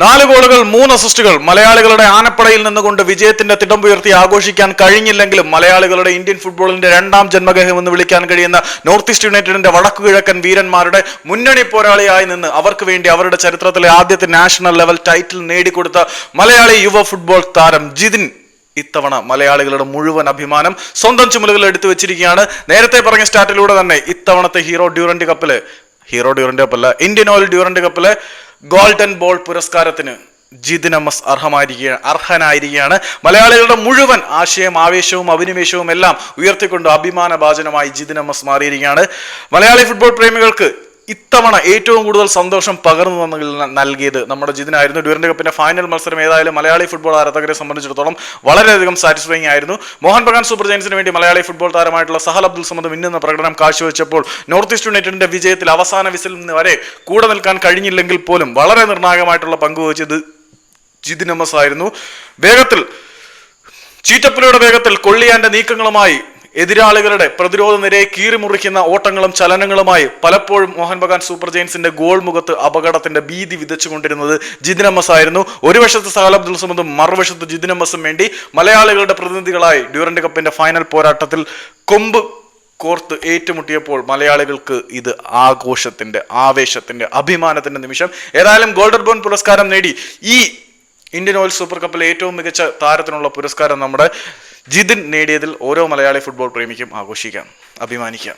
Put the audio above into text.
നാല് ഗോളുകൾ മൂന്ന് അസിസ്റ്റുകൾ മലയാളികളുടെ ആനപ്പടയിൽ നിന്നുകൊണ്ട് വിജയത്തിന്റെ തിടമ്പുയർത്തി ആഘോഷിക്കാൻ കഴിഞ്ഞില്ലെങ്കിലും മലയാളികളുടെ ഇന്ത്യൻ ഫുട്ബോളിന്റെ രണ്ടാം ജന്മഗേഹം എന്ന് വിളിക്കാൻ കഴിയുന്ന നോർത്ത് ഈസ്റ്റ് യുണൈറ്റഡിന്റെ വടക്കു കിഴക്കൻ വീരന്മാരുടെ മുന്നണി പോരാളിയായി നിന്ന് അവർക്ക് വേണ്ടി അവരുടെ ചരിത്രത്തിലെ ആദ്യത്തെ നാഷണൽ ലെവൽ ടൈറ്റിൽ നേടിക്കൊടുത്ത മലയാളി യുവ ഫുട്ബോൾ താരം ജിതിൻ ഇത്തവണ മലയാളികളുടെ മുഴുവൻ അഭിമാനം സ്വന്തം ചുമലുകൾ എടുത്തു വെച്ചിരിക്കുകയാണ്. നേരത്തെ പറഞ്ഞ സ്റ്റാറ്റിലൂടെ തന്നെ ഇത്തവണത്തെ ഹീറോ ഡ്യൂറന്റ് കപ്പിൽ ഹീറോ ഡ്യൂറന്റ് കപ്പല്ല ഇന്ത്യൻ ഓയിൽ ഡ്യൂറന്റ് കപ്പിലെ ഗോൾഡൻ ബോൾ പുരസ്കാരത്തിന് ജിതിൻ എസ് അർഹമായിരിക്കുക അർഹനായിരിക്കുകയാണ് മലയാളികളുടെ മുഴുവൻ ആശയം ആവേശവും അഭിനിവേശവും എല്ലാം ഉയർത്തിക്കൊണ്ട് അഭിമാന ഭാചനമായി ജിതിൻ എം മാറിയിരിക്കുകയാണ് മലയാളി ഫുട്ബോൾ പ്രേമികൾക്ക് ഇത്തവണ ഏറ്റവും കൂടുതൽ സന്തോഷം പകർന്നു നൽകിയത് നമ്മുടെ ജിതിനായിരുന്നു ഡ്യൂറന്റ് കപ്പിന്റെ ഫൈനൽ മത്സരം ഏതായാലും മലയാളി ഫുട്ബോൾ ആരാധകരെ സംബന്ധിച്ചിടത്തോളം വളരെയധികം സാറ്റിസ്ഫൈങ് ആയിരുന്നു. മോഹൻ ബഗാൻ സൂപ്പർ ജയൻസിന് വേണ്ടി മലയാളി ഫുട്ബോൾ താരമായിട്ടുള്ള സഹൽ അബ്ദുൾ സമദ് മിന്നുന്ന പ്രകടനം കാഴ്ചവെച്ചപ്പോൾ നോർത്ത് ഈസ്റ്റ് യുണൈറ്റഡിന്റെ വിജയത്തിൽ അവസാന വിസിൽ വരെ കൂടെ നിൽക്കാൻ കഴിഞ്ഞില്ലെങ്കിൽ പോലും വളരെ നിർണായകമായിട്ടുള്ള പങ്കുവച്ചത് ജിതിൻ എം ആയിരുന്നു. വേഗത്തിൽ ചീറ്റപ്പുലിയുടെ വേഗത്തിൽ കൊള്ളിയാന്റെ നീക്കങ്ങളുമായി എതിരാളികളുടെ പ്രതിരോധ നിരയെ കീറിമുറിക്കുന്ന ഓട്ടങ്ങളും ചലനങ്ങളുമായി പലപ്പോഴും മോഹൻ ബഗാൻ സൂപ്പർ ജെയിൻസിന്റെ ഗോൾ മുഖത്ത് അപകടത്തിന്റെ ഭീതി വിതച്ചുകൊണ്ടിരുന്നത് ജിതിൻ എം എസ് ആയിരുന്നു ഒരു വശത്ത് സഹൽ അബ്ദുൾ സമദും മറുവശത്ത് ജിതിൻ എം എസും വേണ്ടി മലയാളികളുടെ പ്രതിനിധികളായി ഡ്യൂറന്റ് കപ്പിന്റെ ഫൈനൽ പോരാട്ടത്തിൽ കൊമ്പ് കോർത്ത് ഏറ്റുമുട്ടിയപ്പോൾ മലയാളികൾക്ക് ഇത് ആഘോഷത്തിന്റെ ആവേശത്തിന്റെ അഭിമാനത്തിന്റെ നിമിഷം. ഏതായാലും ഗോൾഡൻ ബോൺ പുരസ്കാരം നേടി ഈ ഇന്ത്യൻ ഓയിൽ സൂപ്പർ കപ്പിലെ ഏറ്റവും മികച്ച താരത്തിനുള്ള പുരസ്കാരം നമ്മുടെ ജിതിൻ നേടിയതിൽ ഓരോ മലയാളി ഫുട്ബോൾ പ്രേമിക്കും ആഘോഷിക്കാം. അഭിമാനിക്കാം.